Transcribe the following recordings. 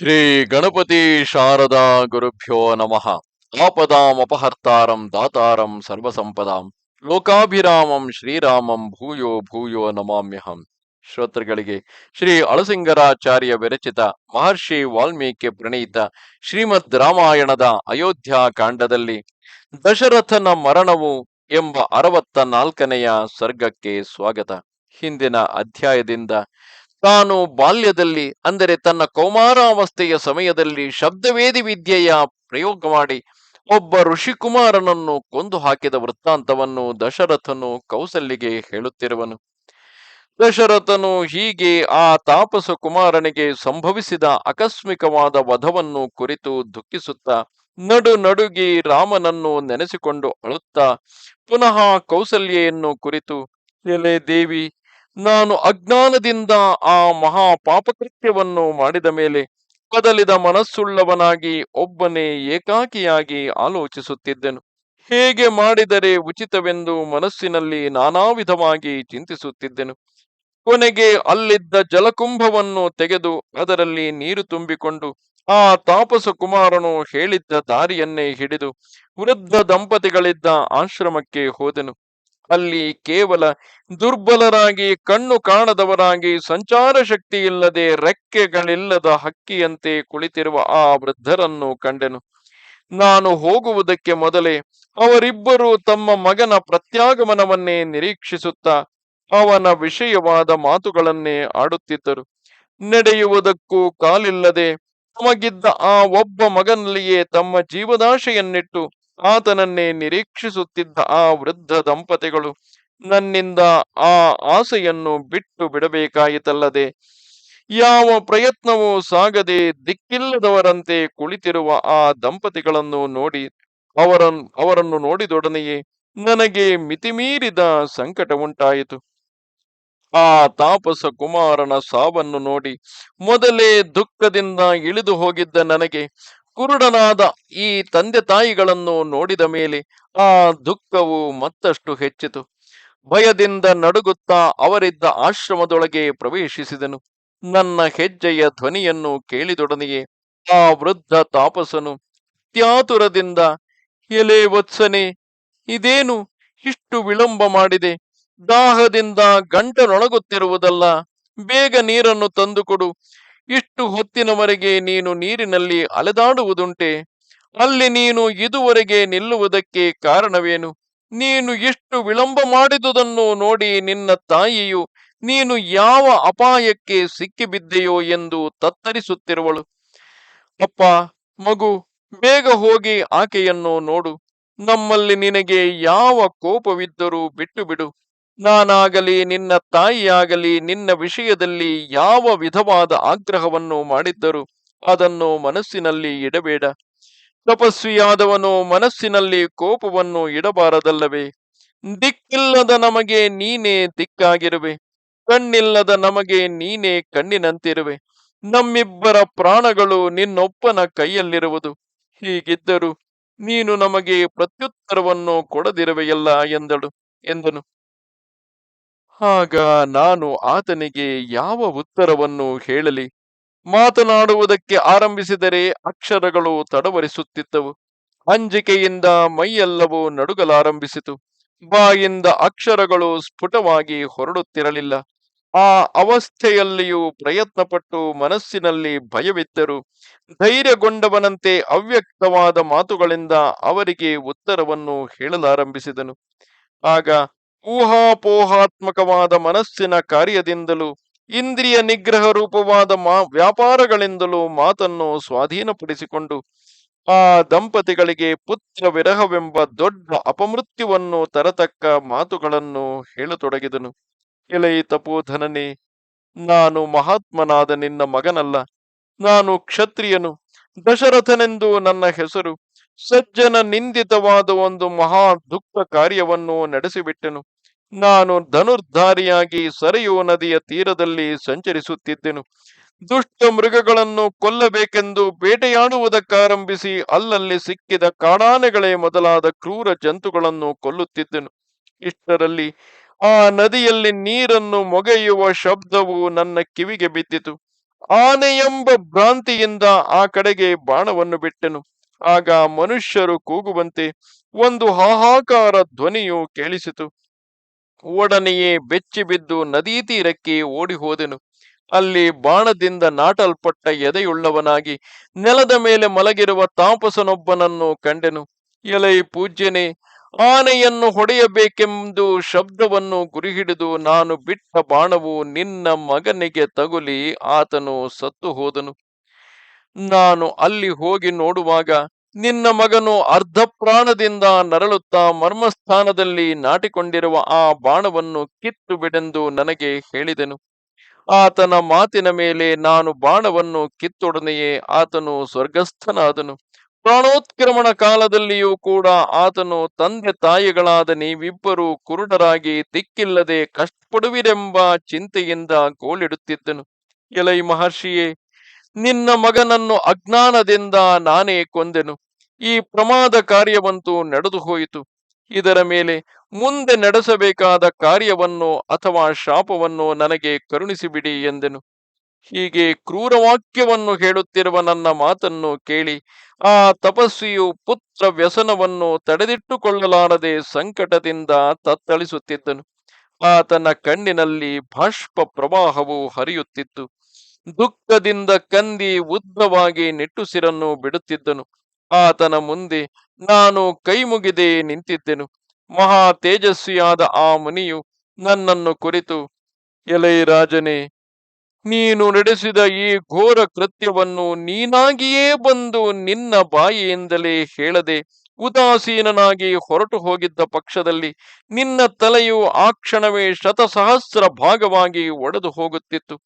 ಶ್ರೀ ಗಣಪತಿ ಶಾರದಾ ಗುರುಭ್ಯೋ ನಮಃ. ಆಪದಾಂ ಅಪಹರ್ತಾರಂ ದಾತಾರಂ ಸರ್ವಸಂಪದಾಂ. ಲೋಕಾಭಿರಾಮಂ ಶ್ರೀರಾಮಂ ಭೂಯೋ ಭೂಯೋ ನಮಾಮ್ಯಹಂ. ಶ್ರೋತೃಗಳಿಗೆ ಶ್ರೀ ಅಳಸಿಂಗರಾಚಾರ್ಯ ವಿರಚಿತ ಮಹರ್ಷಿ ವಾಲ್ಮೀಕಿ ಪ್ರಣೀತ ಶ್ರೀಮದ್ ರಾಮಾಯಣದ ಅಯೋಧ್ಯ ಕಾಂಡದಲ್ಲಿ ದಶರಥನ ಮರಣವು ಎಂಬ ಅರವತ್ತ ನಾಲ್ಕನೆಯ ಸರ್ಗಕ್ಕೆ ಸ್ವಾಗತ. ಹಿಂದಿನ ಅಧ್ಯಾಯದಿಂದ ತಾನು ಬಾಲ್ಯದಲ್ಲಿ, ಅಂದರೆ ತನ್ನ ಕೌಮಾರಾವಸ್ಥೆಯ ಸಮಯದಲ್ಲಿ ಶಬ್ದವೇದಿ ವಿದ್ಯೆಯ ಪ್ರಯೋಗ ಮಾಡಿ ಒಬ್ಬ ಋಷಿಕುಮಾರನನ್ನು ಕೊಂದು ಹಾಕಿದ ವೃತ್ತಾಂತವನ್ನು ದಶರಥನು ಕೌಸಲ್ಯಗೆ ಹೇಳುತ್ತಿರುವನು. ದಶರಥನು ಹೀಗೆ ಆ ತಾಪಸ ಕುಮಾರನಿಗೆ ಸಂಭವಿಸಿದ ಆಕಸ್ಮಿಕವಾದ ವಧವನ್ನು ಕುರಿತು ದುಃಖಿಸುತ್ತಾ, ನಡು ನಡುಗಿ ರಾಮನನ್ನು ನೆನೆಸಿಕೊಂಡು ಅಳುತ್ತಾ, ಪುನಃ ಕೌಸಲ್ಯೆಯನ್ನು ಕುರಿತು, ಎಲೆ ದೇವಿ ನಾನು ಅಜ್ಞಾನದಿಂದ ಆ ಮಹಾ ಪಾಪಕೃತ್ಯವನ್ನು ಮಾಡಿದ ಮೇಲೆ ಕದಲಿದ ಮನಸ್ಸುಳ್ಳವನಾಗಿ ಒಬ್ಬನೇ ಏಕಾಕಿಯಾಗಿ ಆಲೋಚಿಸುತ್ತಿದ್ದೆನು. ಹೇಗೆ ಮಾಡಿದರೆ ಉಚಿತವೆಂದು ಮನಸ್ಸಿನಲ್ಲಿ ನಾನಾ ವಿಧವಾಗಿ ಚಿಂತಿಸುತ್ತಿದ್ದೆನು. ಕೊನೆಗೆ ಅಲ್ಲಿದ್ದ ಜಲಕುಂಭವನ್ನು ತೆಗೆದು ಅದರಲ್ಲಿ ನೀರು ತುಂಬಿಕೊಂಡು ಆ ತಾಪಸ ಕುಮಾರನು ಹೇಳಿದ್ದ ದಾರಿಯನ್ನೇ ಹಿಡಿದು ವೃದ್ಧ ದಂಪತಿಗಳಿದ್ದ ಆಶ್ರಮಕ್ಕೆ ಹೋದೆನು. ಅಲ್ಲಿ ಕೇವಲ ದುರ್ಬಲರಾಗಿ, ಕಣ್ಣು ಕಾಣದವರಾಗಿ, ಸಂಚಾರ ಶಕ್ತಿ ಇಲ್ಲದೆ ರೆಕ್ಕೆಗಳಿಲ್ಲದ ಹಕ್ಕಿಯಂತೆ ಕುಳಿತಿರುವ ಆ ವೃದ್ಧರನ್ನು ಕಂಡೆನು. ನಾನು ಹೋಗುವುದಕ್ಕೆ ಮೊದಲೇ ಅವರಿಬ್ಬರು ತಮ್ಮ ಮಗನ ಪ್ರತ್ಯಾಗಮನವನ್ನೇ ನಿರೀಕ್ಷಿಸುತ್ತಾ, ಅವನ ವಿಷಯವಾದ ಮಾತುಗಳನ್ನೇ ಆಡುತ್ತಿದ್ದರು. ನಡೆಯುವುದಕ್ಕೂ ಕಾಲಿಲ್ಲದೆ, ತಮಗಿದ್ದ ಆ ಒಬ್ಬ ಮಗನಲ್ಲಿಯೇ ತಮ್ಮ ಜೀವದಾಶೆಯನ್ನಿಟ್ಟು ಆತನನ್ನೇ ನಿರೀಕ್ಷಿಸುತ್ತಿದ್ದ ಆ ವೃದ್ಧ ದಂಪತಿಗಳು ನನ್ನಿಂದ ಆ ಆಸೆಯನ್ನು ಬಿಟ್ಟು ಬಿಡಬೇಕಾಯಿತಲ್ಲದೆ, ಯಾವ ಪ್ರಯತ್ನವೂ ಸಾಗದೆ ದಿಕ್ಕಿಲ್ಲದವರಂತೆ ಕುಳಿತಿರುವ ಆ ದಂಪತಿಗಳನ್ನು ನೋಡಿ ಅವರನ್ನು ಅವರನ್ನು ನೋಡಿದೊಡನೆಯೇ ನನಗೆ ಮಿತಿಮೀರಿದ ಸಂಕಟ ಉಂಟಾಯಿತು. ಆ ತಾಪಸ ಕುಮಾರನ ಸಾವನ್ನು ನೋಡಿ ಮೊದಲೇ ದುಃಖದಿಂದ ಇಳಿದು ಹೋಗಿದ್ದ ನನಗೆ ಕುರುಡನಾದ ಈ ತಂದೆ ತಾಯಿಗಳನ್ನು ನೋಡಿದ ಮೇಲೆ ಆ ದುಃಖವು ಮತ್ತಷ್ಟು ಹೆಚ್ಚಿತು. ಭಯದಿಂದ ನಡುಗುತ್ತಾ ಅವರಿದ್ದ ಆಶ್ರಮದೊಳಗೆ ಪ್ರವೇಶಿಸಿದನು. ನನ್ನ ಹೆಜ್ಜೆಯ ಧ್ವನಿಯನ್ನು ಕೇಳಿದೊಡನೆಯೇ ಆ ವೃದ್ಧ ತಾಪಸನು, ತ್ಯಾತುರದಿಂದ ಎಲೆ ವತ್ಸನೆ, ಇದೇನು ಇಷ್ಟು ವಿಳಂಬ ಮಾಡಿದೆ? ದಾಹದಿಂದ ಗಂಟನೊಳಗುತ್ತಿರುವುದಲ್ಲ ಬೇಗ ನೀರನ್ನು ತಂದುಕೊಡು ಇಷ್ಟು ಹೊತ್ತಿನವರೆಗೆ ನೀನು ನೀರಿನಲ್ಲಿ ಅಲೆದಾಡುವುದುಂಟೆ? ಅಲ್ಲಿ ನೀನು ಇದುವರೆಗೆ ನಿಲ್ಲುವುದಕ್ಕೆ ಕಾರಣವೇನು? ನೀನು ಇಷ್ಟು ವಿಳಂಬ ಮಾಡಿದುದನ್ನು ನೋಡಿ ನಿನ್ನ ತಾಯಿಯು, ನೀನು ಯಾವ ಅಪಾಯಕ್ಕೆ ಸಿಕ್ಕಿಬಿದ್ದೆಯೋ ಎಂದು ತತ್ತರಿಸುತ್ತಿರುವಳು. ಅಪ್ಪ, ಮಗು, ಬೇಗ ಹೋಗಿ ಆಕೆಯನ್ನು ನೋಡು. ನಮ್ಮಲ್ಲಿ ನಿನಗೆ ಯಾವ ಕೋಪವಿದ್ದರೂ ಬಿಟ್ಟು ಬಿಡು ನಾನಾಗಲಿ, ನಿನ್ನ ತಾಯಿಯಾಗಲಿ, ನಿನ್ನ ವಿಷಯದಲ್ಲಿ ಯಾವ ವಿಧವಾದ ಆಗ್ರಹವನ್ನು ಮಾಡಿದ್ದರು, ಅದನ್ನು ಮನಸ್ಸಿನಲ್ಲಿ ಇಡಬೇಡ. ತಪಸ್ವಿಯಾದವನು ಮನಸ್ಸಿನಲ್ಲಿ ಕೋಪವನ್ನು ಇಡಬಾರದಲ್ಲವೇ? ದಿಕ್ಕಿಲ್ಲದ ನಮಗೆ ನೀನೇ ದಿಕ್ಕಾಗಿರುವೆ. ಕಣ್ಣಿಲ್ಲದ ನಮಗೆ ನೀನೇ ಕಣ್ಣಿನಂತಿರುವೆ. ನಮ್ಮಿಬ್ಬರ ಪ್ರಾಣಗಳು ನಿನ್ನೊಪ್ಪನ ಕೈಯಲ್ಲಿರುವುದು. ಹೀಗಿದ್ದರೂ ನೀನು ನಮಗೆ ಪ್ರತ್ಯುತ್ತರವನ್ನು ಕೊಡದಿರುವೆಯಲ್ಲ ಎಂದಳು, ಎಂದನು. ಆಗ ನಾನು ಆತನಿಗೆ ಯಾವ ಉತ್ತರವನ್ನು ಹೇಳಲಿ? ಮಾತನಾಡುವುದಕ್ಕೆ ಆರಂಭಿಸಿದರೆ ಅಕ್ಷರಗಳು ತಡವರಿಸುತ್ತಿದ್ದವು. ಅಂಜಿಕೆಯಿಂದ ಮೈಯೆಲ್ಲವೂ ನಡುಗಲಾರಂಭಿಸಿತು. ಬಾಯಿಂದ ಅಕ್ಷರಗಳು ಸ್ಫುಟವಾಗಿ ಹೊರಡುತ್ತಿರಲಿಲ್ಲ. ಆ ಅವಸ್ಥೆಯಲ್ಲಿಯೂ ಪ್ರಯತ್ನಪಟ್ಟು ಮನಸ್ಸಿನಲ್ಲಿ ಭಯವಿದ್ದರು. ಧೈರ್ಯಗೊಂಡವನಂತೆ ಅವ್ಯಕ್ತವಾದ ಮಾತುಗಳಿಂದ ಅವರಿಗೆ ಉತ್ತರವನ್ನು ಹೇಳಲಾರಂಭಿಸಿದನು. ಆಗ ಊಹಾಪೋಹಾತ್ಮಕವಾದ ಮನಸ್ಸಿನ ಕಾರ್ಯದಿಂದಲೂ, ಇಂದ್ರಿಯ ನಿಗ್ರಹ ರೂಪವಾದ ಮಾ, ವ್ಯಾಪಾರಗಳಿಂದಲೂ ಮಾತನ್ನು ಸ್ವಾಧೀನಪಡಿಸಿಕೊಂಡು, ಆ ದಂಪತಿಗಳಿಗೆ ಪುತ್ರ ವಿರಹವೆಂಬ ದೊಡ್ಡ ಅಪಮೃತ್ಯುವನ್ನು ತರತಕ್ಕ ಮಾತುಗಳನ್ನು ಹೇಳತೊಡಗಿದನು. ಎಲೈ ತಪೋಧನನೇ, ನಾನು ಮಹಾತ್ಮನಾದ ನಿನ್ನ ಮಗನಲ್ಲ. ನಾನು ಕ್ಷತ್ರಿಯನು. ದಶರಥನೆಂದು ನನ್ನ ಹೆಸರು. ಸಜ್ಜನ ನಿಂದಿತವಾದ ಒಂದು ಮಹಾ ದುಃಖ ಕಾರ್ಯವನ್ನು ನಡೆಸಿಬಿಟ್ಟೆನು. ನಾನು ಧನುರ್ಧಾರಿಯಾಗಿ ಸರಿಯು ನದಿಯ ತೀರದಲ್ಲಿ ಸಂಚರಿಸುತ್ತಿದ್ದೆನು. ದುಷ್ಟ ಮೃಗಗಳನ್ನು ಕೊಲ್ಲಬೇಕೆಂದು ಬೇಟೆಯಾಡುವುದಕ್ಕಾರಂಭಿಸಿ ಅಲ್ಲಲ್ಲಿ ಸಿಕ್ಕಿದ ಕಾಡಾನೆಗಳೇ ಮೊದಲಾದ ಕ್ರೂರ ಜಂತುಗಳನ್ನು ಕೊಲ್ಲುತ್ತಿದ್ದೆನು. ಇಷ್ಟರಲ್ಲಿ ಆ ನದಿಯಲ್ಲಿ ನೀರನ್ನು ಮೊಗೆಯುವ ಶಬ್ದವು ನನ್ನ ಕಿವಿಗೆ ಬಿದ್ದಿತು. ಆನೆಯೆಂಬ ಭ್ರಾಂತಿಯಿಂದ ಆ ಕಡೆಗೆ ಬಾಣವನ್ನು ಬಿಟ್ಟೆನು. ಆಗ ಮನುಷ್ಯರು ಕೂಗುವಂತೆ ಒಂದು ಹಾಹಾಕಾರ ಧ್ವನಿಯು ಕೇಳಿಸಿತು. ಒಡನೆಯೇ ಬೆಚ್ಚಿ ಬಿದ್ದು ನದೀ ತೀರಕ್ಕೆ ಓಡಿ ಹೋದೆನು. ಅಲ್ಲಿ ಬಾಣದಿಂದ ನಾಟಲ್ಪಟ್ಟ ಎದೆಯುಳ್ಳವನಾಗಿ ನೆಲದ ಮೇಲೆ ಮಲಗಿರುವ ತಾಪಸನೊಬ್ಬನನ್ನು ಕಂಡೆನು. ಎಲೈ ಪೂಜ್ಯನೇ, ಆನೆಯನ್ನು ಹೊಡೆಯಬೇಕೆಂದು ಶಬ್ದವನ್ನು ಗುರಿಹಿಡಿದು ನಾನು ಬಿಟ್ಟ ಬಾಣವು ನಿನ್ನ ಮಗನಿಗೆ ತಗುಲಿ, ಆತನು ಸತ್ತು ಹೋದನು. ನಾನು ಅಲ್ಲಿ ಹೋಗಿ ನೋಡುವಾಗ ನಿನ್ನ ಮಗನು ಅರ್ಧ ಪ್ರಾಣದಿಂದ ನರಳುತ್ತಾ ಮರ್ಮಸ್ಥಾನದಲ್ಲಿ ನಾಟಿಕೊಂಡಿರುವ ಆ ಬಾಣವನ್ನು ಕಿತ್ತು ಬಿಡೆಂದು ನನಗೆ ಹೇಳಿದೆನು. ಆತನ ಮಾತಿನ ಮೇಲೆ ನಾನು ಬಾಣವನ್ನು ಕಿತ್ತೊಡನೆಯೇ ಆತನು ಸ್ವರ್ಗಸ್ಥನಾದನು. ಪ್ರಾಣೋತ್ಕ್ರಮಣ ಕಾಲದಲ್ಲಿಯೂ ಕೂಡ ಆತನು ತಂದೆ ತಾಯಿಗಳಾದ ನೀವಿಬ್ಬರು ಕುರುಡರಾಗಿ ದಿಕ್ಕಿಲ್ಲದೆ ಕಷ್ಟಪಡುವಿರೆಂಬ ಚಿಂತೆಯಿಂದ ಗೋಳಿಡುತ್ತಿದ್ದನು ಎಲೈ ಮಹರ್ಷಿಯೇ ನಿನ್ನ ಮಗನನ್ನು ಅಜ್ಞಾನದಿಂದ ನಾನೇ ಕೊಂದೆನು. ಈ ಪ್ರಮಾದ ಕಾರ್ಯವಂತೂ ನಡೆದು ಹೋಯಿತು. ಇದರ ಮೇಲೆ ಮುಂದೆ ನಡೆಸಬೇಕಾದ ಕಾರ್ಯವನ್ನು ಅಥವಾ ಶಾಪವನ್ನು ನನಗೆ ಕರುಣಿಸಿಬಿಡಿ ಎಂದೆನು. ಹೀಗೆ ಕ್ರೂರ ವಾಕ್ಯವನ್ನು ಹೇಳುತ್ತಿರುವ ನನ್ನ ಮಾತನ್ನು ಕೇಳಿ ಆ ತಪಸ್ವಿಯು ಪುತ್ರ ವ್ಯಸನವನ್ನು ತಡೆದಿಟ್ಟುಕೊಳ್ಳಲಾರದೆ ಸಂಕಟದಿಂದ ತತ್ತಳಿಸುತ್ತಿದ್ದನು. ಆತನ ಕಣ್ಣಿನಲ್ಲಿ ಬಾಷ್ಪ ಪ್ರವಾಹವು ಹರಿಯುತ್ತಿತ್ತು. ದುಃಖದಿಂದ ಕಂದಿ ಉದ್ದವಾಗಿ ನಿಟ್ಟುಸಿರನ್ನು ಬಿಡುತ್ತಿದ್ದನು. ಆತನ ಮುಂದೆ ನಾನು ಕೈ ಮುಗಿದೆ ನಿಂತಿದ್ದೆನು. ಮಹಾ ತೇಜಸ್ವಿಯಾದ ಆ ಮುನಿಯು ನನ್ನನ್ನು ಕುರಿತು, ಎಲೈ ರಾಜನೇ, ನೀನು ನಡೆಸಿದ ಈ ಘೋರ ಕೃತ್ಯವನ್ನು ನೀನಾಗಿಯೇ ಬಂದು ನಿನ್ನ ಬಾಯಿಯಿಂದಲೇ ಹೇಳದೆ, ಉದಾಸೀನನಾಗಿ ಹೊರಟು ಹೋಗಿದ್ದ ಪಕ್ಷದಲ್ಲಿ ನಿನ್ನ ತಲೆಯು ಆ ಕ್ಷಣವೇ ಶತಸಹಸ್ರ ಭಾಗವಾಗಿ ಒಡೆದು ಹೋಗುತ್ತಿತ್ತು.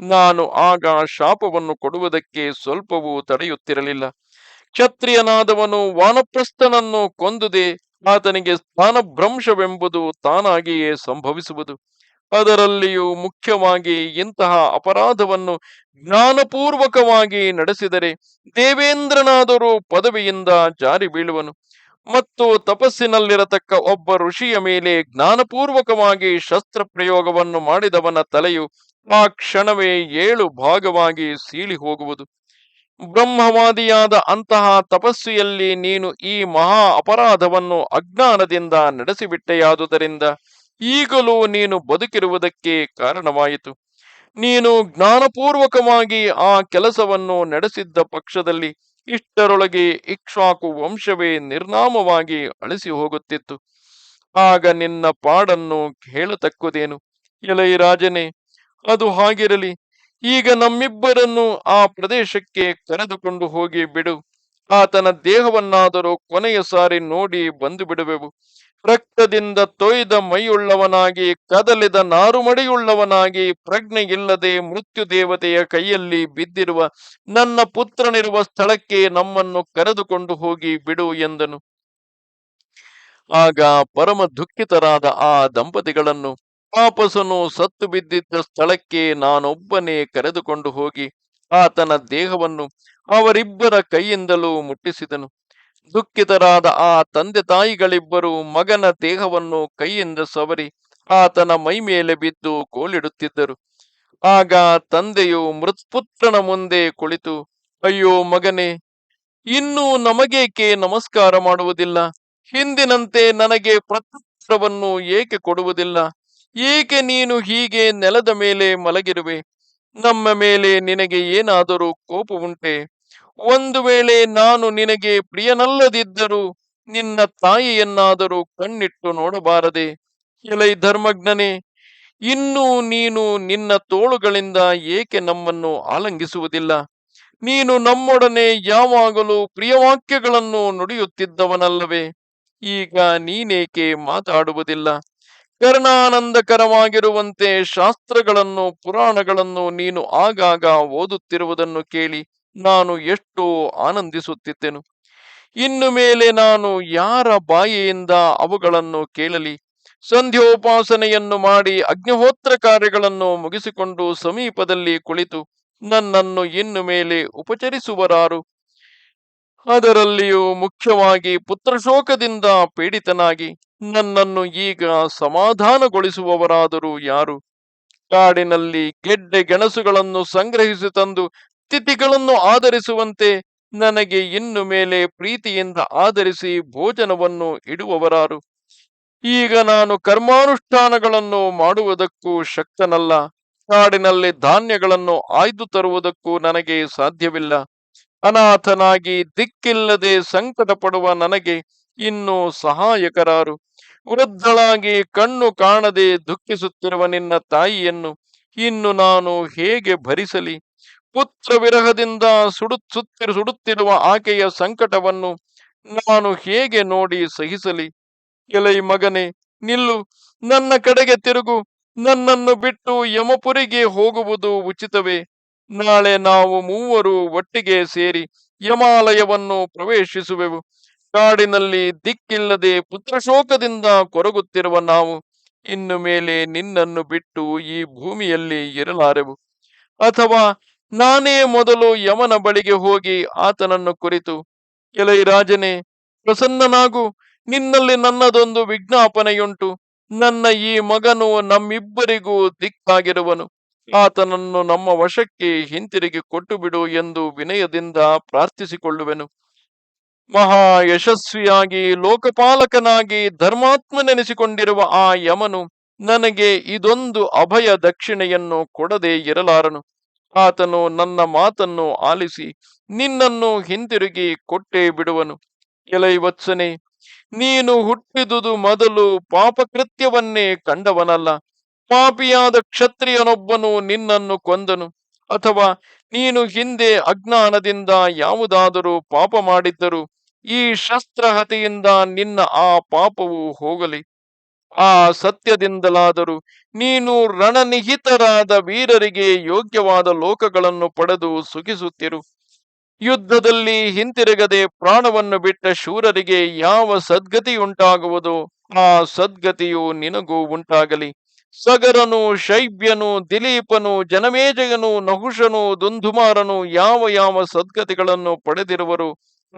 ನಾನು ಆಗ ಶಾಪವನ್ನು ಕೊಡುವುದಕ್ಕೆ ಸ್ವಲ್ಪವೂ ತಡೆಯುತ್ತಿರಲಿಲ್ಲ. ಕ್ಷತ್ರಿಯನಾದವನು ವಾನಪ್ರಸ್ಥನನ್ನು ಕೊಂದುದೆ ಆತನಿಗೆ ಸ್ಥಾನಭ್ರಂಶವೆಂಬುದು ತಾನಾಗಿಯೇ ಸಂಭವಿಸುವುದು. ಅದರಲ್ಲಿಯೂ ಮುಖ್ಯವಾಗಿ ಇಂತಹ ಅಪರಾಧವನ್ನು ಜ್ಞಾನಪೂರ್ವಕವಾಗಿ ನಡೆಸಿದರೆ ದೇವೇಂದ್ರನಾದರೂ ಪದವಿಯಿಂದ ಜಾರಿ ಬೀಳುವನು. ಮತ್ತು ತಪಸ್ಸಿನಲ್ಲಿರತಕ್ಕ ಒಬ್ಬ ಋಷಿಯ ಮೇಲೆ ಜ್ಞಾನಪೂರ್ವಕವಾಗಿ ಶಸ್ತ್ರ ಪ್ರಯೋಗವನ್ನು ಮಾಡಿದವನ ತಲೆಯು ಆ ಕ್ಷಣವೇ ಏಳು ಭಾಗವಾಗಿ ಸೀಳಿ ಹೋಗುವುದು. ಬ್ರಹ್ಮವಾದಿಯಾದ ಅಂತಹ ತಪಸ್ಸಿಯಲ್ಲಿ ನೀನು ಈ ಮಹಾ ಅಪರಾಧವನ್ನು ಅಜ್ಞಾನದಿಂದ ನಡೆಸಿಬಿಟ್ಟೆಯಾದುದರಿಂದ ಈಗಲೂ ನೀನು ಬದುಕಿರುವುದಕ್ಕೆ ಕಾರಣವಾಯಿತು. ನೀನು ಜ್ಞಾನಪೂರ್ವಕವಾಗಿ ಆ ಕೆಲಸವನ್ನು ನಡೆಸಿದ್ದ ಪಕ್ಷದಲ್ಲಿ ಇಷ್ಟರೊಳಗೆ ಇಕ್ಷಾಕು ವಂಶವೇ ನಿರ್ನಾಮವಾಗಿ ಅಳಿಸಿ ಹೋಗುತ್ತಿತ್ತು. ಆಗ ನಿನ್ನ ಪಾಡನ್ನು ಹೇಳತಕ್ಕುದೇನು ಎಲೈ ರಾಜನೇ ಅದು ಹಾಗಿರಲಿ. ಈಗ ನಮ್ಮಿಬ್ಬರನ್ನು ಆ ಪ್ರದೇಶಕ್ಕೆ ಕರೆದುಕೊಂಡು ಹೋಗಿ ಬಿಡು. ಆತನ ದೇಹವನ್ನಾದರೂ ಕೊನೆಯ ಸಾರಿ ನೋಡಿ ಬಂದು ಬಿಡುವೆವು. ರಕ್ತದಿಂದ ತೊಯ್ದ ಮೈಯುಳ್ಳವನಾಗಿ, ಕದಲಿದ ನಾರುಮಡಿಯುಳ್ಳವನಾಗಿ ಪ್ರಜ್ಞೆ ಇಲ್ಲದೆ ಮೃತ್ಯು ದೇವತೆಯ ಕೈಯಲ್ಲಿ ಬಿದ್ದಿರುವ ನನ್ನ ಪುತ್ರನಿರುವ ಸ್ಥಳಕ್ಕೆ ನಮ್ಮನ್ನು ಕರೆದುಕೊಂಡು ಹೋಗಿ ಬಿಡು ಎಂದನು. ಆಗ ಪರಮ ದುಃಖಿತರಾದ ಆ ದಂಪತಿಗಳನ್ನು ವಾಪಸನು ಸತ್ತು ಬಿದ್ದಿದ್ದ ಸ್ಥಳಕ್ಕೆ ನಾನೊಬ್ಬನೇ ಕರೆದುಕೊಂಡು ಹೋಗಿ ಆತನ ದೇಹವನ್ನು ಅವರಿಬ್ಬರ ಕೈಯಿಂದಲೂ ಮುಟ್ಟಿಸಿದನು. ದುಃಖಿತರಾದ ಆ ತಂದೆ ತಾಯಿಗಳಿಬ್ಬರು ಮಗನ ದೇಹವನ್ನು ಕೈಯಿಂದ ಸವರಿ ಆತನ ಮೈ ಮೇಲೆ ಬಿದ್ದು ಕೋಲಿಡುತ್ತಿದ್ದರು. ಆಗ ತಂದೆಯು ಮೃತ್ಪುತ್ರನ ಮುಂದೆ ಕುಳಿತು, ಅಯ್ಯೋ ಮಗನೇ, ಇನ್ನೂ ನಮಗೇಕೆ ನಮಸ್ಕಾರ ಮಾಡುವುದಿಲ್ಲ? ಹಿಂದಿನಂತೆ ನನಗೆ ಪ್ರತ್ಯುತ್ತರವನ್ನು ಏಕೆ ಕೊಡುವುದಿಲ್ಲ? ಏಕೆ ನೀನು ಹೀಗೆ ನೆಲದ ಮೇಲೆ ಮಲಗಿರುವೆ? ನಮ್ಮ ಮೇಲೆ ನಿನಗೆ ಏನಾದರೂ ಕೋಪ ಉಂಟೆ? ಒಂದು ವೇಳೆ ನಾನು ನಿನಗೆ ಪ್ರಿಯನಲ್ಲದಿದ್ದರೂ ನಿನ್ನ ತಾಯಿಯನ್ನಾದರೂ ಕಣ್ಣಿಟ್ಟು ನೋಡಬಾರದೆ. ಎಲೈ ಧರ್ಮಜ್ಞನೇ, ಇನ್ನೂ ನೀನು ನಿನ್ನ ತೋಳುಗಳಿಂದ ಏಕೆ ನಮ್ಮನ್ನು ಆಲಂಗಿಸುವುದಿಲ್ಲ? ನೀನು ನಮ್ಮೊಡನೆ ಯಾವಾಗಲೂ ಪ್ರಿಯವಾಕ್ಯಗಳನ್ನು ನುಡಿಯುತ್ತಿದ್ದವನಲ್ಲವೇ? ಈಗ ನೀನೇಕೆ ಮಾತಾಡುವುದಿಲ್ಲ? ಕರ್ಣಾನಂದಕರವಾಗಿರುವಂತೆ ಶಾಸ್ತ್ರಗಳನ್ನು, ಪುರಾಣಗಳನ್ನು ನೀನು ಆಗಾಗ ಓದುತ್ತಿರುವುದನ್ನು ಕೇಳಿ ನಾನು ಎಷ್ಟೋ ಆನಂದಿಸುತ್ತಿದ್ದೆನು. ಇನ್ನು ಮೇಲೆ ನಾನು ಯಾರ ಬಾಯಿಯಿಂದ ಅವುಗಳನ್ನು ಕೇಳಲಿ? ಸಂಧ್ಯೋಪಾಸನೆಯನ್ನು ಮಾಡಿ ಅಗ್ನಿಹೋತ್ರ ಕಾರ್ಯಗಳನ್ನು ಮುಗಿಸಿಕೊಂಡು ಸಮೀಪದಲ್ಲಿ ಕುಳಿತು ನನ್ನನ್ನು ಇನ್ನು ಮೇಲೆ ಉಪಚರಿಸುವರಾರು? ಅದರಲ್ಲಿಯೂ ಮುಖ್ಯವಾಗಿ ಪುತ್ರಶೋಕದಿಂದ ಪೀಡಿತನಾಗಿ ನನ್ನನ್ನು ಈಗ ಸಮಾಧಾನಗೊಳಿಸುವವರಾದರೂ ಯಾರು? ಕಾಡಿನಲ್ಲಿ ಗೆಡ್ಡೆ ಗೆಣಸುಗಳನ್ನು ಸಂಗ್ರಹಿಸಿ ತಂದು ತಿಥಿಗಳನ್ನು ಆಧರಿಸುವಂತೆ ನನಗೆ ಇನ್ನು ಮೇಲೆ ಪ್ರೀತಿಯಿಂದ ಆಧರಿಸಿ ಭೋಜನವನ್ನು ಇಡುವವರಾರು. ಈಗ ನಾನು ಕರ್ಮಾನುಷ್ಠಾನಗಳನ್ನು ಮಾಡುವುದಕ್ಕೂ ಶಕ್ತನಲ್ಲ. ಕಾಡಿನಲ್ಲಿ ಧಾನ್ಯಗಳನ್ನು ಆಯ್ದು ತರುವುದಕ್ಕೂ ನನಗೆ ಸಾಧ್ಯವಿಲ್ಲ. ಅನಾಥನಾಗಿ ದಿಕ್ಕಿಲ್ಲದೆ ಸಂಕಟ ಪಡುವ ನನಗೆ ಇನ್ನು ಸಹಾಯಕರಾರು. ವೃದ್ಧಳಾಗಿ ಕಣ್ಣು ಕಾಣದೆ ದುಃಖಿಸುತ್ತಿರುವ ನಿನ್ನ ತಾಯಿಯನ್ನು ಇನ್ನು ನಾನು ಹೇಗೆ ಭರಿಸಲಿ? ಪುತ್ರ ವಿರಹದಿಂದ ಸುಡುತ್ತಿರು, ಸುಡುತ್ತಿರುವ ಆಕೆಯ ಸಂಕಟವನ್ನು ನಾನು ಹೇಗೆ ನೋಡಿ ಸಹಿಸಲಿ? ಎಲೈ ಮಗನೇ, ನಿಲ್ಲು. ನನ್ನ ಕಡೆಗೆ ತಿರುಗು. ನನ್ನನ್ನು ಬಿಟ್ಟು ಯಮಪುರಿಗೆ ಹೋಗುವುದು ಉಚಿತವೇ? ನಾಳೆ ನಾವು ಮೂವರು ಒಟ್ಟಿಗೆ ಸೇರಿ ಯಮಾಲಯವನ್ನು ಪ್ರವೇಶಿಸುವೆವು. ಕಾಡಿನಲ್ಲಿ ದಿಕ್ಕಿಲ್ಲದೆ ಪುತ್ರಶೋಕದಿಂದ ಕೊರಗುತ್ತಿರುವ ನಾವು ಇನ್ನು ಮೇಲೆ ನಿನ್ನನ್ನು ಬಿಟ್ಟು ಈ ಭೂಮಿಯಲ್ಲಿ ಇರಲಾರೆವು. ಅಥವಾ ನಾನೇ ಮೊದಲು ಯಮನ ಬಳಿಗೆ ಹೋಗಿ ಆತನನ್ನು ಕುರಿತು, ಎಲೈ ರಾಜನೇ, ಪ್ರಸನ್ನನಾಗು, ನಿನ್ನಲ್ಲಿ ನನ್ನದೊಂದು ವಿಜ್ಞಾಪನೆಯುಂಟು. ನನ್ನ ಈ ಮಗನು ನಮ್ಮಿಬ್ಬರಿಗೂ ದಿಕ್ಕಾಗಿರುವನು. ಆತನನ್ನು ನಮ್ಮ ವಶಕ್ಕೆ ಹಿಂತಿರುಗಿ ಕೊಟ್ಟು ಬಿಡು ಎಂದು ವಿನಯದಿಂದ ಪ್ರಾರ್ಥಿಸಿಕೊಳ್ಳುವೆನು. ಮಹಾ ಯಶಸ್ವಿಯಾಗಿ ಲೋಕಪಾಲಕನಾಗಿ ಧರ್ಮಾತ್ಮನೆನಿಸಿಕೊಂಡಿರುವ ಆ ಯಮನು ನನಗೆ ಇದೊಂದು ಅಭಯ ದಕ್ಷಿಣೆಯನ್ನು ಕೊಡದೆ ಇರಲಾರನು. ಆತನು ನನ್ನ ಮಾತನ್ನು ಆಲಿಸಿ ನಿನ್ನನ್ನು ಹಿಂತಿರುಗಿ ಕೊಟ್ಟೇ ಬಿಡುವನು. ಎಲೈವತ್ಸನೆ, ನೀನು ಹುಟ್ಟಿದುದು ಮೊದಲು ಪಾಪಕೃತ್ಯವನ್ನೇ ಕಂಡವನಲ್ಲ. ಪಾಪಿಯಾದ ಕ್ಷತ್ರಿಯನೊಬ್ಬನು ನಿನ್ನನ್ನು ಕೊಂದನು. ಅಥವಾ ನೀನು ಹಿಂದೆ ಅಜ್ಞಾನದಿಂದ ಯಾವುದಾದರೂ ಪಾಪ ಮಾಡಿದ್ದರು ಈ ಶಸ್ತ್ರಹತೆಯಿಂದ ನಿನ್ನ ಆ ಪಾಪವು ಹೋಗಲಿ. ಆ ಸತ್ಯದಿಂದಲಾದರೂ ನೀನು ರಣನಿಹಿತರಾದ ವೀರರಿಗೆ ಯೋಗ್ಯವಾದ ಲೋಕಗಳನ್ನು ಪಡೆದು ಸುಖಿಸುತ್ತಿರು. ಯುದ್ಧದಲ್ಲಿ ಹಿಂತಿರುಗದೆ ಪ್ರಾಣವನ್ನು ಬಿಟ್ಟ ಶೂರರಿಗೆ ಯಾವ ಸದ್ಗತಿಯುಂಟಾಗುವುದೋ ಆ ಸದ್ಗತಿಯು ನಿನಗೂ ಉಂಟಾಗಲಿ. ಸಗರನು, ಶೈಬ್ಯನು, ದಿಲೀಪನು, ಜನಮೇಜಯನು, ನಹುಷನು, ದುಂಧುಮಾರನು ಯಾವ ಯಾವ ಸದ್ಗತಿಗಳನ್ನು ಪಡೆದಿರುವರು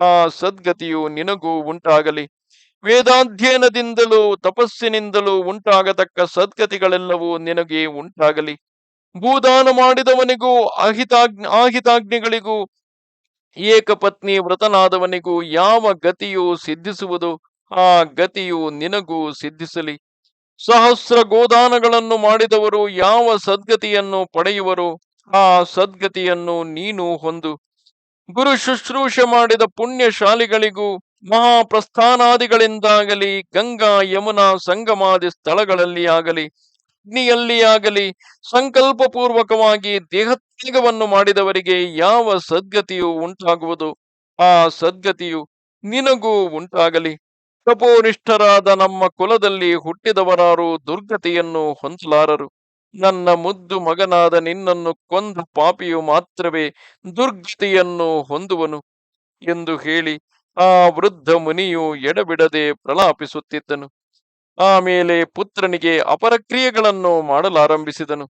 ಆ ಸದ್ಗತಿಯು ನಿನಗೂ ಉಂಟಾಗಲಿ. ವೇದಾಧ್ಯಯನದಿಂದಲೂ ತಪಸ್ಸಿನಿಂದಲೂ ಉಂಟಾಗತಕ್ಕ ಸದ್ಗತಿಗಳೆಲ್ಲವೂ ನಿನಗೆ ಉಂಟಾಗಲಿ. ಭೂದಾನ ಮಾಡಿದವನಿಗೂ, ಅಹಿತಾಗ್ನಿ, ಆಹಿತಾಗ್ನಿಗಳಿಗೂ, ಏಕಪತ್ನಿ ವ್ರತನಾದವನಿಗೂ ಯಾವ ಗತಿಯು ಸಿದ್ಧಿಸುವುದು ಆ ಗತಿಯು ನಿನಗೂ ಸಿದ್ಧಿಸಲಿ. ಸಹಸ್ರ ಗೋದಾನಗಳನ್ನು ಮಾಡಿದವರು ಯಾವ ಸದ್ಗತಿಯನ್ನು ಪಡೆಯುವರು? ಆ ಸದ್ಗತಿಯನ್ನು ನೀನು ಹೊಂದು. ಗುರು ಶುಶ್ರೂಷೆ ಮಾಡಿದ ಪುಣ್ಯಶಾಲಿಗಳಿಗೂ, ಮಹಾಪ್ರಸ್ಥಾನಾದಿಗಳಿಂದಾಗಲಿ, ಗಂಗಾ ಯಮುನಾ ಸಂಗಮಾದಿ ಸ್ಥಳಗಳಲ್ಲಿ ಆಗಲಿ, ಅಗ್ನಿಯಲ್ಲಿ ಆಗಲಿ ಸಂಕಲ್ಪ ಪೂರ್ವಕವಾಗಿ ದೇಹತ್ಯಾಗವನ್ನು ಮಾಡಿದವರಿಗೆ ಯಾವ ಸದ್ಗತಿಯು ಉಂಟಾಗುವುದು? ಆ ಸದ್ಗತಿಯು ನಿನಗೂ ಉಂಟಾಗಲಿ. ತಪೋನಿಷ್ಠರಾದ ನಮ್ಮ ಕುಲದಲ್ಲಿ ಹುಟ್ಟಿದವರಾರು ದುರ್ಗತಿಯನ್ನು ಹೊಂದಲಾರರು. ನನ್ನ ಮುದ್ದು ಮಗನಾದ ನಿನ್ನನ್ನು ಕೊಂದ ಪಾಪಿಯು ಮಾತ್ರವೇ ದುರ್ಗತಿಯನ್ನು ಹೊಂದುವನು ಎಂದು ಹೇಳಿ ಆ ವೃದ್ಧ ಮುನಿಯು ಎಡಬಿಡದೆ ಪ್ರಲಾಪಿಸುತ್ತಿದ್ದನು. ಆಮೇಲೆ ಪುತ್ರನಿಗೆ ಅಪರಕ್ರಿಯೆಗಳನ್ನು ಮಾಡಲಾರಂಭಿಸಿದನು.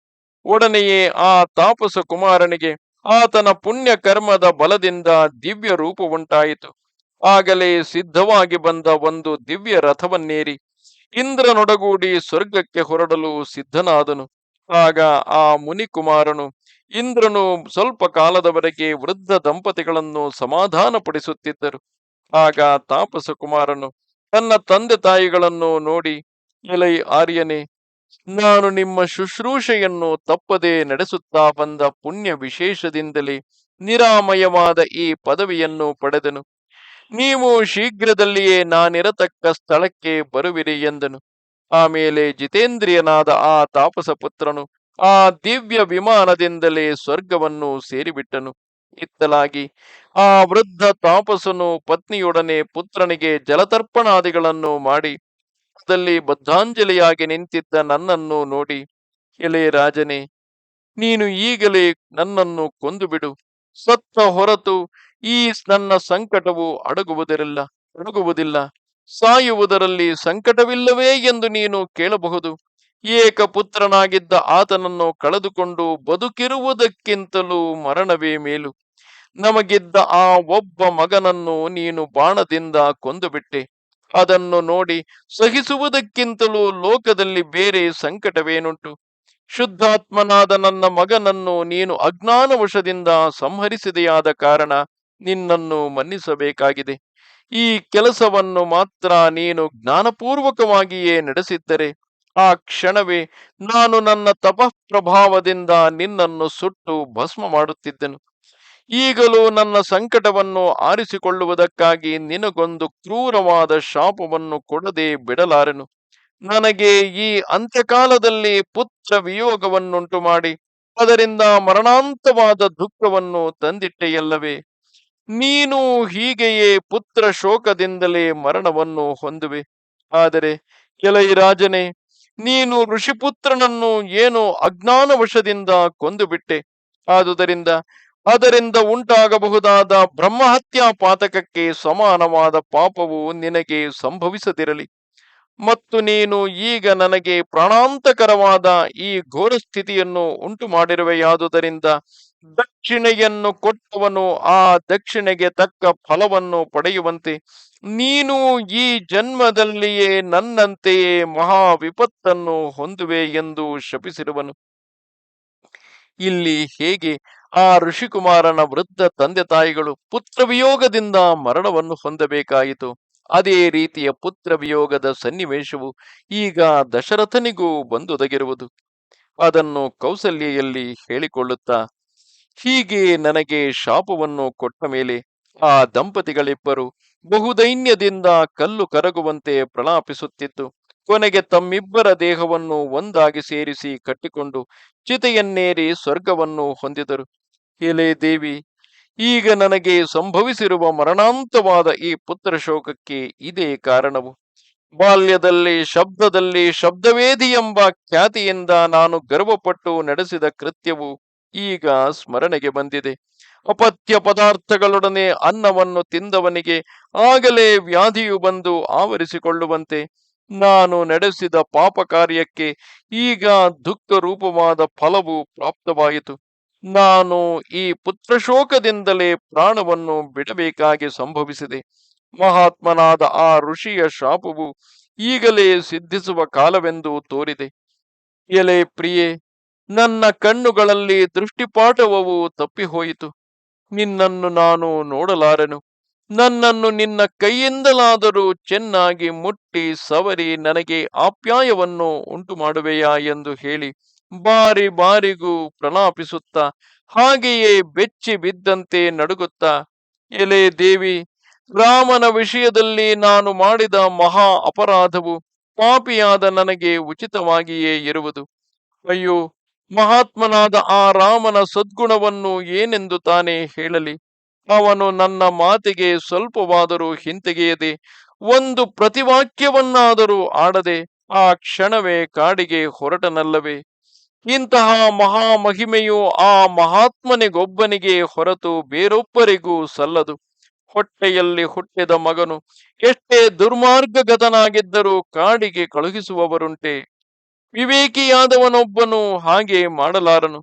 ಒಡನೆಯೇ ಆ ತಾಪಸ ಕುಮಾರನಿಗೆ ಆತನ ಪುಣ್ಯ ಕರ್ಮದ ಬಲದಿಂದ ದಿವ್ಯ ರೂಪವುಂಟಾಯಿತು ಆಗಲೇ ಸಿದ್ಧವಾಗಿ ಬಂದ ಒಂದು ದಿವ್ಯ ರಥವನ್ನೇರಿ ಇಂದ್ರನೊಡಗೂಡಿ ಸ್ವರ್ಗಕ್ಕೆ ಹೊರಡಲು ಸಿದ್ಧನಾದನು. ಆಗ ಆ ಮುನಿಕುಮಾರನು ಇಂದ್ರನು ಸ್ವಲ್ಪ ಕಾಲದವರೆಗೆ ವೃದ್ಧ ದಂಪತಿಗಳನ್ನು ಸಮಾಧಾನಪಡಿಸುತ್ತಿದ್ದರು. ಆಗ ತಾಪಸ ಕುಮಾರನು ತನ್ನ ತಂದೆ ತಾಯಿಗಳನ್ನು ನೋಡಿ, ಎಲೈ ಆರ್ಯನೇ, ನಾನು ನಿಮ್ಮ ಶುಶ್ರೂಷೆಯನ್ನು ತಪ್ಪದೆ ನಡೆಸುತ್ತಾ ಬಂದ ಪುಣ್ಯ ವಿಶೇಷದಿಂದಲೇ ನಿರಾಮಯವಾದ ಈ ಪದವಿಯನ್ನು ಪಡೆದನು. ನೀವು ಶೀಘ್ರದಲ್ಲಿಯೇ ನಾನಿರತಕ್ಕ ಸ್ಥಳಕ್ಕೆ ಬರುವಿರಿ ಎಂದನು. ಆಮೇಲೆ ಜಿತೇಂದ್ರಿಯನಾದ ಆ ತಾಪಸ ಪುತ್ರನು ಆ ದಿವ್ಯ ವಿಮಾನದಿಂದಲೇ ಸ್ವರ್ಗವನ್ನು ಸೇರಿಬಿಟ್ಟನು. ಇತ್ತಲಾಗಿ ಆ ವೃದ್ಧ ತಾಪಸನು ಪತ್ನಿಯೊಡನೆ ಪುತ್ರನಿಗೆ ಜಲತರ್ಪಣಾದಿಗಳನ್ನು ಮಾಡಿ ಅದಲ್ಲಿ ಬದ್ಧಾಂಜಲಿಯಾಗಿ ನಿಂತಿದ್ದ ನನ್ನನ್ನು ನೋಡಿ, ಎಲೆ ರಾಜನೇ, ನೀನು ಈಗಲೇ ನನ್ನನ್ನು ಕೊಂದು ಬಿಡು ಸತ್ತ ಹೊರತು ಈ ನನ್ನ ಸಂಕಟವು ಅಡಗುವುದರಿಲ್ಲ, ಅಡಗುವುದಿಲ್ಲ. ಸಾಯುವುದರಲ್ಲಿ ಸಂಕಟವಿಲ್ಲವೇ ಎಂದು ನೀನು ಕೇಳಬಹುದು. ಏಕಪುತ್ರನಾಗಿದ್ದ ಆತನನ್ನು ಕಳೆದುಕೊಂಡು ಬದುಕಿರುವುದಕ್ಕಿಂತಲೂ ಮರಣವೇ ಮೇಲು. ನಮಗಿದ್ದ ಆ ಒಬ್ಬ ಮಗನನ್ನು ನೀನು ಬಾಣದಿಂದ ಕೊಂದುಬಿಟ್ಟೆ. ಅದನ್ನು ನೋಡಿ ಸಹಿಸುವುದಕ್ಕಿಂತಲೂ ಲೋಕದಲ್ಲಿ ಬೇರೆ ಸಂಕಟವೇನುಂಟು. ಶುದ್ಧಾತ್ಮನಾದ ನನ್ನ ಮಗನನ್ನು ನೀನು ಅಜ್ಞಾನವಶದಿಂದ ಸಂಹರಿಸಿದೆಯಾದ ಕಾರಣ ನಿನ್ನನ್ನು ಮನ್ನಿಸಬೇಕಾಗಿದೆ. ಈ ಕೆಲಸವನ್ನು ಮಾತ್ರ ನೀನು ಜ್ಞಾನಪೂರ್ವಕವಾಗಿಯೇ ನಡೆಸಿದ್ದರೆ, ಆ ಕ್ಷಣವೇ ನಾನು ನನ್ನ ತಪಃಪ್ರಭಾವದಿಂದ ನಿನ್ನನ್ನು ಸುಟ್ಟು ಭಸ್ಮ ಮಾಡುತ್ತಿದ್ದೆನು ಈಗಲೂ ನನ್ನ ಸಂಕಟವನ್ನು ಆರಿಸಿಕೊಳ್ಳುವುದಕ್ಕಾಗಿ ನಿನಗೊಂದು ಕ್ರೂರವಾದ ಶಾಪವನ್ನು ಕೊಡದೆ ಬಿಡಲಾರೆನು. ನನಗೆ ಈ ಅಂತ್ಯಕಾಲದಲ್ಲಿ ಪುತ್ರ ವಿಯೋಗವನ್ನುಂಟು ಮಾಡಿ ಅದರಿಂದ ಮರಣಾಂತವಾದ ದುಃಖವನ್ನು ತಂದಿಟ್ಟೆಯಲ್ಲವೇ? ನೀನು ಹೀಗೆಯೇ ಪುತ್ರ ಶೋಕದಿಂದಲೇ ಮರಣವನ್ನು ಹೊಂದುವೆ. ಆದರೆ ಕೆಲೈ ರಾಜನೇ, ನೀನು ಋಷಿಪುತ್ರನನ್ನು ಏನು ಅಜ್ಞಾನವಶದಿಂದ ಕೊಂದು ಬಿಟ್ಟೆ ಆದುದರಿಂದ ಅದರಿಂದ ಉಂಟಾಗಬಹುದಾದ ಬ್ರಹ್ಮಹತ್ಯಾ ಪಾತಕಕ್ಕೆ ಸಮಾನವಾದ ಪಾಪವು ನಿನಗೆ ಸಂಭವಿಸದಿರಲಿ. ಮತ್ತು ನೀನು ಈಗ ನನಗೆ ಪ್ರಾಣಾಂತಕರವಾದ ಈ ಘೋರ ಸ್ಥಿತಿಯನ್ನು ಉಂಟು ಮಾಡಿರುವೆಯಾದುದರಿಂದ ದಕ್ಷಿಣೆಯನ್ನು ಕೊಟ್ಟವನು, ಆ ದಕ್ಷಿಣೆಗೆ ತಕ್ಕ ಫಲವನ್ನು ಪಡೆಯುವಂತೆ. ನೀನು ಈ ಜನ್ಮದಲ್ಲಿಯೇ ನನ್ನಂತೆಯೇ ಮಹಾ ವಿಪತ್ತನ್ನು ಹೊಂದುವೆ ಎಂದು ಶಪಿಸಿರುವನು. ಇಲ್ಲಿ ಹೇಗೆ ಆ ಋಷಿಕುಮಾರನ ವೃದ್ಧ ತಂದೆ ತಾಯಿಗಳು ಪುತ್ರವಿಯೋಗದಿಂದ ಮರಣವನ್ನು ಹೊಂದಬೇಕಾಯಿತು. ಅದೇ ರೀತಿಯ ಪುತ್ರವಿಯೋಗದ ಸನ್ನಿವೇಶವು ಈಗ ದಶರಥನಿಗೂ ಬಂದುದಗಿರುವುದು. ಅದನ್ನು ಕೌಸಲ್ಯೆಯಲ್ಲಿ ಹೇಳಿಕೊಳ್ಳುತ್ತಾ ಹೀಗೆ ನನಗೆ ಶಾಪವನ್ನು ಕೊಟ್ಟ ಮೇಲೆ ಆ ದಂಪತಿಗಳಿಬ್ಬರು ಬಹುದೈನ್ಯದಿಂದ ಕಲ್ಲು ಕರಗುವಂತೆ ಪ್ರಲಾಪಿಸುತ್ತಿತ್ತು. ಕೊನೆಗೆ ತಮ್ಮಿಬ್ಬರ ದೇಹವನ್ನು ಒಂದಾಗಿ ಸೇರಿಸಿ ಕಟ್ಟಿಕೊಂಡು ಚಿತೆಯನ್ನೇರಿ ಸ್ವರ್ಗವನ್ನು ಹೊಂದಿದರು. ಎಲೆ ದೇವಿ, ಈಗ ನನಗೆ ಸಂಭವಿಸಿರುವ ಮರಣಾಂತವಾದ ಈ ಪುತ್ರ ಶೋಕಕ್ಕೆ ಇದೇ ಕಾರಣವು. ಬಾಲ್ಯದಲ್ಲಿ, ಶಬ್ದದಲ್ಲಿ, ಶಬ್ದವೇದಿ ಎಂಬ ಖ್ಯಾತಿಯಿಂದ ನಾನು ಗರ್ವಪಟ್ಟು ನಡೆಸಿದ ಕೃತ್ಯವು ಈಗ ಸ್ಮರಣೆಗೆ ಬಂದಿದೆ. ಅಪತ್ಯ ಪದಾರ್ಥಗಳೊಡನೆ ಅನ್ನವನ್ನು ತಿಂದವನಿಗೆ ಆಗಲೇ ವ್ಯಾಧಿಯು ಬಂದು ಆವರಿಸಿಕೊಳ್ಳುವಂತೆ ನಾನು ನಡೆಸಿದ ಪಾಪ ಕಾರ್ಯಕ್ಕೆ ಈಗ ದುಃಖ ರೂಪವಾದ ಫಲವು ಪ್ರಾಪ್ತವಾಯಿತು. ನಾನು ಈ ಪುತ್ರಶೋಕದಿಂದಲೇ ಪ್ರಾಣವನ್ನು ಬಿಡಬೇಕಾಗಿ ಸಂಭವಿಸಿದೆ. ಮಹಾತ್ಮನಾದ ಆ ಋಷಿಯ ಶಾಪವು ಈಗಲೇ ಸಿದ್ಧಿಸುವ ಕಾಲವೆಂದು ತೋರಿದೆ. ಎಲೆ ಪ್ರಿಯೆ ನನ್ನ ಕಣ್ಣುಗಳಲ್ಲಿ ದೃಷ್ಟಿಪಾಠವವು ತಪ್ಪಿಹೋಯಿತು. ನಿನ್ನನ್ನು ನಾನು ನೋಡಲಾರೆನು. ನನ್ನನ್ನು ನಿನ್ನ ಕೈಯಿಂದಲಾದರೂ ಚೆನ್ನಾಗಿ ಮುಟ್ಟಿ ಸವರಿ ನನಗೆ ಆಪ್ಯಾಯವನ್ನು ಉಂಟು ಮಾಡುವೆಯಾ ಎಂದು ಹೇಳಿ ಬಾರಿ ಬಾರಿಗೂ ಪ್ರಲಾಪಿಸುತ್ತಾ ಹಾಗೆಯೇ ಬೆಚ್ಚಿ ಬಿದ್ದಂತೆ ನಡುಗುತ್ತಾ, ಎಲೆ ದೇವಿ, ರಾಮನ ವಿಷಯದಲ್ಲಿ ನಾನು ಮಾಡಿದ ಮಹಾ ಅಪರಾಧವು ಪಾಪಿಯಾದ ನನಗೆ ಉಚಿತವಾಗಿಯೇ ಇರುವುದು. ಅಯ್ಯೋ ಮಹಾತ್ಮನಾದ ಆ ರಾಮನ ಸದ್ಗುಣವನ್ನು ಏನೆಂದು ತಾನೇ ಹೇಳಲಿ? ಅವನು ನನ್ನ ಮಾತಿಗೆ ಸ್ವಲ್ಪವಾದರೂ ಹಿಂತೆಗೆಯದೆ, ಒಂದು ಪ್ರತಿವಾಕ್ಯವನ್ನಾದರೂ ಆಡದೆ, ಆ ಕ್ಷಣವೇ ಕಾಡಿಗೆ ಹೊರಟನಲ್ಲವೇ? ಇಂತಹ ಮಹಾಮಹಿಮೆಯು ಆ ಮಹಾತ್ಮನಿಗೊಬ್ಬನಿಗೆ ಹೊರತು ಬೇರೊಬ್ಬರಿಗೂ ಸಲ್ಲದು. ಹೊಟ್ಟೆಯಲ್ಲಿ ಹುಟ್ಟಿದ ಮಗನು ಎಷ್ಟೇ ದುರ್ಮಾರ್ಗಗತನಾಗಿದ್ದರೂ ಕಾಡಿಗೆ ಕಳುಹಿಸುವವರುಂಟೆ. ವಿವೇಕಿಯಾದವನೊಬ್ಬನು ಹಾಗೆ ಮಾಡಲಾರನು.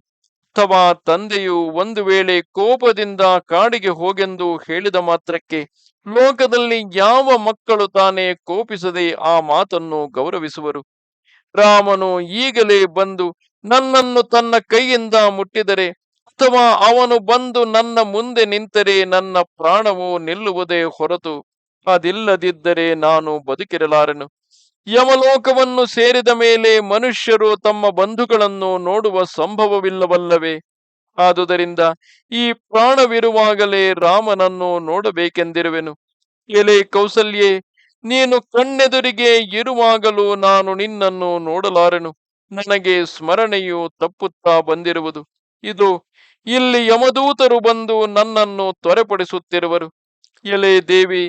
ಅಥವಾ ತಂದೆಯು ಒಂದು ವೇಳೆ ಕೋಪದಿಂದ ಕಾಡಿಗೆ ಹೋಗೆಂದು ಹೇಳಿದ ಮಾತ್ರಕ್ಕೆ ಲೋಕದಲ್ಲಿ ಯಾವ ಮಕ್ಕಳು ತಾನೇ ಕೋಪಿಸದೆ ಆ ಮಾತನ್ನು ಗೌರವಿಸುವರು. ರಾಮನು ಈಗಲೇ ಬಂದು ನನ್ನನ್ನು ತನ್ನ ಕೈಯಿಂದ ಮುಟ್ಟಿದರೆ ಅಥವಾ ಅವನು ಬಂದು ನನ್ನ ಮುಂದೆ ನಿಂತರೆ ನನ್ನ ಪ್ರಾಣವು ನಿಲ್ಲುವುದೇ ಹೊರತು, ಅದಿಲ್ಲದಿದ್ದರೆ ನಾನು ಬದುಕಿರಲಾರೆನು. ಯಮಲೋಕವನ್ನು ಸೇರಿದ ಮೇಲೆ ಮನುಷ್ಯರು ತಮ್ಮ ಬಂಧುಗಳನ್ನು ನೋಡುವ ಸಂಭವವಿಲ್ಲವಲ್ಲವೇ? ಆದುದರಿಂದ ಈ ಪ್ರಾಣವಿರುವಾಗಲೇ ರಾಮನನ್ನು ನೋಡಬೇಕೆಂದಿರುವೆನು. ಎಲೆ ಕೌಸಲ್ಯೆ, ನೀನು ಕಣ್ಣೆದುರಿಗೆ ಇರುವಾಗಲೂ ನಾನು ನಿನ್ನನ್ನು ನೋಡಲಾರೆನು. ನನಗೆ ಸ್ಮರಣೆಯು ತಪ್ಪುತ್ತಾ ಬಂದಿರುವುದು. ಇದು ಇಲ್ಲಿ ಯಮದೂತರು ಬಂದು ನನ್ನನ್ನು ತ್ವರೆಪಡಿಸುತ್ತಿರುವರು. ಎಲೆ ದೇವಿ,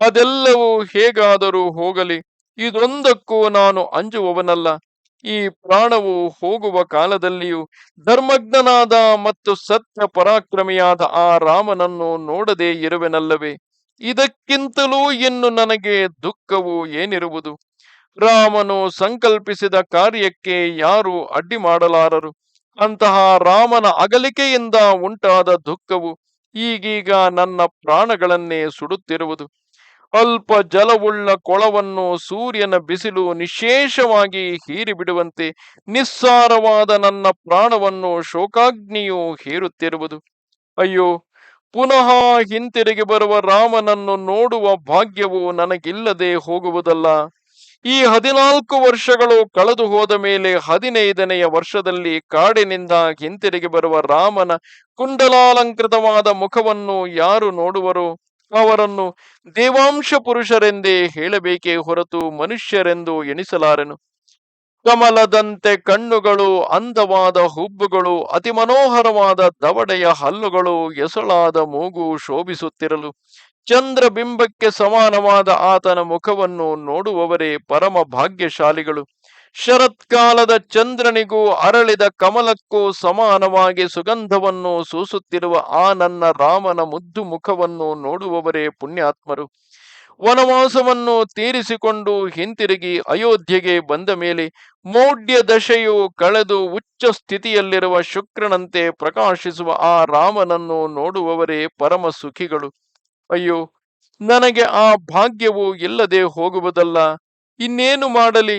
ಅದೆಲ್ಲವೂ ಹೇಗಾದರೂ ಹೋಗಲಿ. ಇದೊಂದಕ್ಕೂ ನಾನು ಅಂಜುವವನಲ್ಲ. ಈ ಪ್ರಾಣವು ಹೋಗುವ ಕಾಲದಲ್ಲಿಯೂ ಧರ್ಮಜ್ಞನಾದ ಮತ್ತು ಸತ್ಯ ಪರಾಕ್ರಮಿಯಾದ ಆ ರಾಮನನ್ನು ನೋಡದೇ ಇರುವೆನಲ್ಲವೇ. ಇದಕ್ಕಿಂತಲೂ ಇನ್ನು ನನಗೆ ದುಃಖವು ಏನಿರುವುದು? ರಾಮನು ಸಂಕಲ್ಪಿಸಿದ ಕಾರ್ಯಕ್ಕೆ ಯಾರು ಅಡ್ಡಿ ಮಾಡಲಾರರು. ಅಂತಹ ರಾಮನ ಅಗಲಿಕೆಯಿಂದ ಉಂಟಾದ ದುಃಖವು ಈಗೀಗ ನನ್ನ ಪ್ರಾಣಗಳನ್ನೇ ಸುಡುತ್ತಿರುವುದು. ಅಲ್ಪ ಜಲವುಳ್ಳ ಕೊಳವನ್ನು ಸೂರ್ಯನ ಬಿಸಿಲು ನಿಶೇಷವಾಗಿ ಹೀರಿಬಿಡುವಂತೆ ನಿಸ್ಸಾರವಾದ ನನ್ನ ಪ್ರಾಣವನ್ನು ಶೋಕಾಗ್ನಿಯು ಹೀರುತ್ತಿರುವುದು. ಅಯ್ಯೋ, ಪುನಃ ಹಿಂತಿರುಗಿ ಬರುವ ರಾಮನನ್ನು ನೋಡುವ ಭಾಗ್ಯವು ನನಗಿಲ್ಲದೆ ಹೋಗುವುದಲ್ಲ. ಈ ಹದಿನಾಲ್ಕು ವರ್ಷಗಳು ಕಳೆದು ಹೋದ ಮೇಲೆ ಹದಿನೈದನೆಯ ವರ್ಷದಲ್ಲಿ ಕಾಡಿನಿಂದ ಹಿಂತಿರುಗಿ ಬರುವ ರಾಮನ ಕುಂಡಲಾಲಂಕೃತವಾದ ಮುಖವನ್ನು ಯಾರು ನೋಡುವರು? ಅವರನ್ನು ದೇವಾಂಶ ಪುರುಷರೆಂದೇ ಹೇಳಬೇಕೇ ಹೊರತು ಮನುಷ್ಯರೆಂದು ಎಣಿಸಲಾರೆನು. ಕಮಲದಂತೆ ಕಣ್ಣುಗಳು, ಅಂದವಾದ ಹುಬ್ಬುಗಳು, ಅತಿ ಮನೋಹರವಾದ ದವಡೆಯ ಹಲ್ಲುಗಳು, ಎಸಳಾದ ಮೂಗು ಶೋಭಿಸುತ್ತಿರಲು. ಚಂದ್ರಬಿಂಬಕ್ಕೆ ಸಮಾನವಾದ ಆತನ ಮುಖವನ್ನು ನೋಡುವವರೇ ಪರಮ ಭಾಗ್ಯಶಾಲಿಗಳು. ಶರತ್ಕಾಲದ ಚಂದ್ರನಿಗೂ ಅರಳಿದ ಕಮಲಕ್ಕೂ ಸಮಾನವಾಗಿ ಸುಗಂಧವನ್ನು ಸೂಸುತ್ತಿರುವ ಆ ನನ್ನ ರಾಮನ ಮುದ್ದು ಮುಖವನ್ನು ನೋಡುವವರೇ ಪುಣ್ಯಾತ್ಮರು. ವನವಾಸವನ್ನು ತೀರಿಸಿಕೊಂಡು ಹಿಂತಿರುಗಿ ಅಯೋಧ್ಯೆಗೆ ಬಂದ ಮೇಲೆ ಮೌಢ್ಯ ದಶೆಯು ಕಳೆದು ಉಚ್ಚ ಸ್ಥಿತಿಯಲ್ಲಿರುವ ಶುಕ್ರನಂತೆ ಪ್ರಕಾಶಿಸುವ ಆ ರಾಮನನ್ನು ನೋಡುವವರೇ ಪರಮ ಸುಖಿಗಳು ಅಯ್ಯೋ, ನನಗೆ ಆ ಭಾಗ್ಯವು ಇಲ್ಲದೆ ಹೋಗುವುದಲ್ಲ. ಇನ್ನೇನು ಮಾಡಲಿ?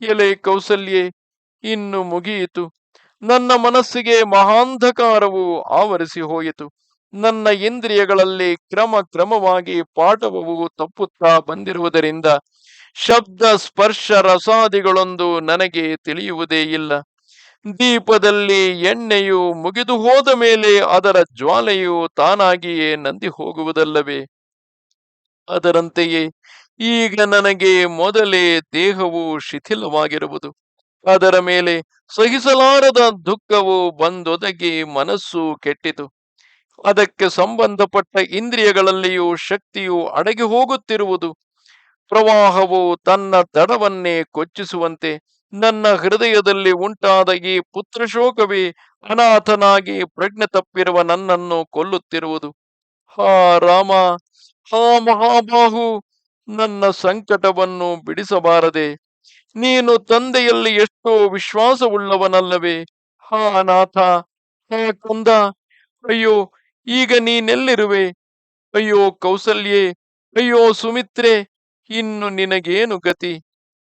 ಎಲೆ ಕೌಸಲ್ಯೆ, ಇನ್ನು ಮುಗಿಯಿತು. ನನ್ನ ಮನಸ್ಸಿಗೆ ಮಹಾಂಧಕಾರವು ಆವರಿಸಿ ಹೋಯಿತು. ನನ್ನ ಇಂದ್ರಿಯಗಳಲ್ಲಿ ಕ್ರಮ ಕ್ರಮವಾಗಿ ಪಾಠವು ತಪ್ಪುತ್ತಾ ಬಂದಿರುವುದರಿಂದ ಶಬ್ದ ಸ್ಪರ್ಶ ರಸಾದಿಗಳೊಂದು ನನಗೆ ತಿಳಿಯುವುದೇ ಇಲ್ಲ. ದೀಪದಲ್ಲಿ ಎಣ್ಣೆಯು ಮುಗಿದು ಹೋದ ಮೇಲೆ ಅದರ ಜ್ವಾಲೆಯು ತಾನಾಗಿಯೇ ನಂದಿ ಹೋಗುವುದಲ್ಲವೇ? ಅದರಂತೆಯೇ ಈಗ ನನಗೆ ಮೊದಲೇ ದೇಹವು ಶಿಥಿಲವಾಗಿರುವುದು. ಅದರ ಮೇಲೆ ಸಹಿಸಲಾರದ ದುಃಖವು ಬಂದೊದಗಿ ಮನಸ್ಸು ಕೆಟ್ಟಿತು. ಅದಕ್ಕೆ ಸಂಬಂಧಪಟ್ಟ ಇಂದ್ರಿಯಗಳಲ್ಲಿಯೂ ಶಕ್ತಿಯು ಅಡಗಿ ಹೋಗುತ್ತಿರುವುದು ಪ್ರವಾಹವು ತನ್ನ ದಡವನ್ನೇ ಕೊಚ್ಚಿಸುವಂತೆ ನನ್ನ ಹೃದಯದಲ್ಲಿ ಉಂಟಾದ ಈ ಪುತ್ರಶೋಕವೇ ಅನಾಥನಾಗಿ ಪ್ರಜ್ಞೆ ತಪ್ಪಿರುವ ನನ್ನನ್ನು ಕೊಲ್ಲುತ್ತಿರುವುದು. ಹಾ ರಾಮ, ಹಾ ಮಹಾಬಾಹು ನನ್ನ ಸಂಕಟವನ್ನು ಬಿಡಿಸಬಾರದೆ. ನೀನು ತಂದೆಯಲ್ಲಿ ಎಷ್ಟೋ ವಿಶ್ವಾಸವುಳ್ಳವನಲ್ಲವೇ. ಹಾ ಅನಾಥ ಹಾ, ಕಂದ. ಅಯ್ಯೋ, ಈಗ ನೀನೆಲ್ಲಿರುವೆ? ಅಯ್ಯೋ, ಕೌಸಲ್ಯೆ, ಅಯ್ಯೋ, ಸುಮಿತ್ರೆ, ಇನ್ನು ನಿನಗೇನು ಗತಿ?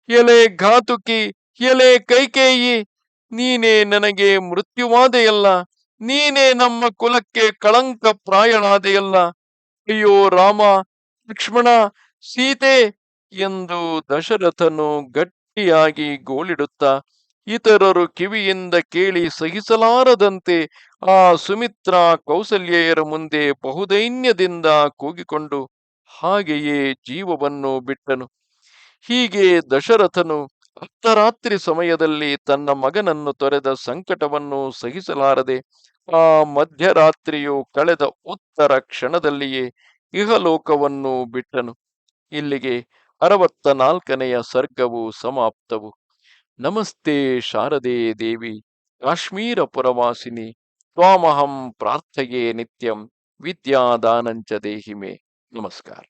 ಎಲೆ ಘಾತುಕಿ, ಎಲೆ ಕೈಕೇಯಿ, ನೀನೇ ನನಗೆ ಮೃತ್ಯುವಾದೆಯಲ್ಲ. ನೀನೇ ನಮ್ಮ ಕುಲಕ್ಕೆ ಕಳಂಕ ಪ್ರಾಯಣಾದೆಯಲ್ಲ ಅಯ್ಯೋ, ರಾಮ, ಲಕ್ಷ್ಮಣ ಸೀತೆ ಎಂದು ದಶರಥನು ಗಟ್ಟಿಯಾಗಿ ಗೋಳಿಡುತ್ತಾ, ಇತರರು ಕಿವಿಯಿಂದ ಕೇಳಿ ಸಹಿಸಲಾರದಂತೆ ಆ ಸುಮಿತ್ರ ಕೌಸಲ್ಯೆಯರ ಮುಂದೆ ಬಹುದೈನ್ಯದಿಂದ ಕೂಗಿಕೊಂಡು ಹಾಗೆಯೇ ಜೀವವನ್ನು ಬಿಟ್ಟನು. ಹೀಗೆ ದಶರಥನು ಅರ್ಧರಾತ್ರಿ ಸಮಯದಲ್ಲಿ ತನ್ನ ಮಗನನ್ನು ತೊರೆದ ಸಂಕಟವನ್ನು ಸಹಿಸಲಾರದೆ, ಆ ಮಧ್ಯರಾತ್ರಿಯು ಕಳೆದ ಉತ್ತರ ಕ್ಷಣದಲ್ಲಿಯೇ ಇಹಲೋಕವನ್ನು ಬಿಟ್ಟನು. ಇಲ್ಲಿಗೆ ಅರವತ್ತ ನಾಲ್ಕನೆಯ ಸರ್ಗವು ಸಮಾಪ್ತವು. ನಮಸ್ತೆ ಶಾರದೆ ದೇವಿ, ಕಾಶ್ಮೀರ ಪುರವಾಸಿನಿ, ತ್ವಾಮಹಂ ಪ್ರಾರ್ಥಯೇ ನಿತ್ಯಂ, ವಿದ್ಯಾದಾನಂಚ ದೇಹಿಮೆ. ನಮಸ್ಕಾರ.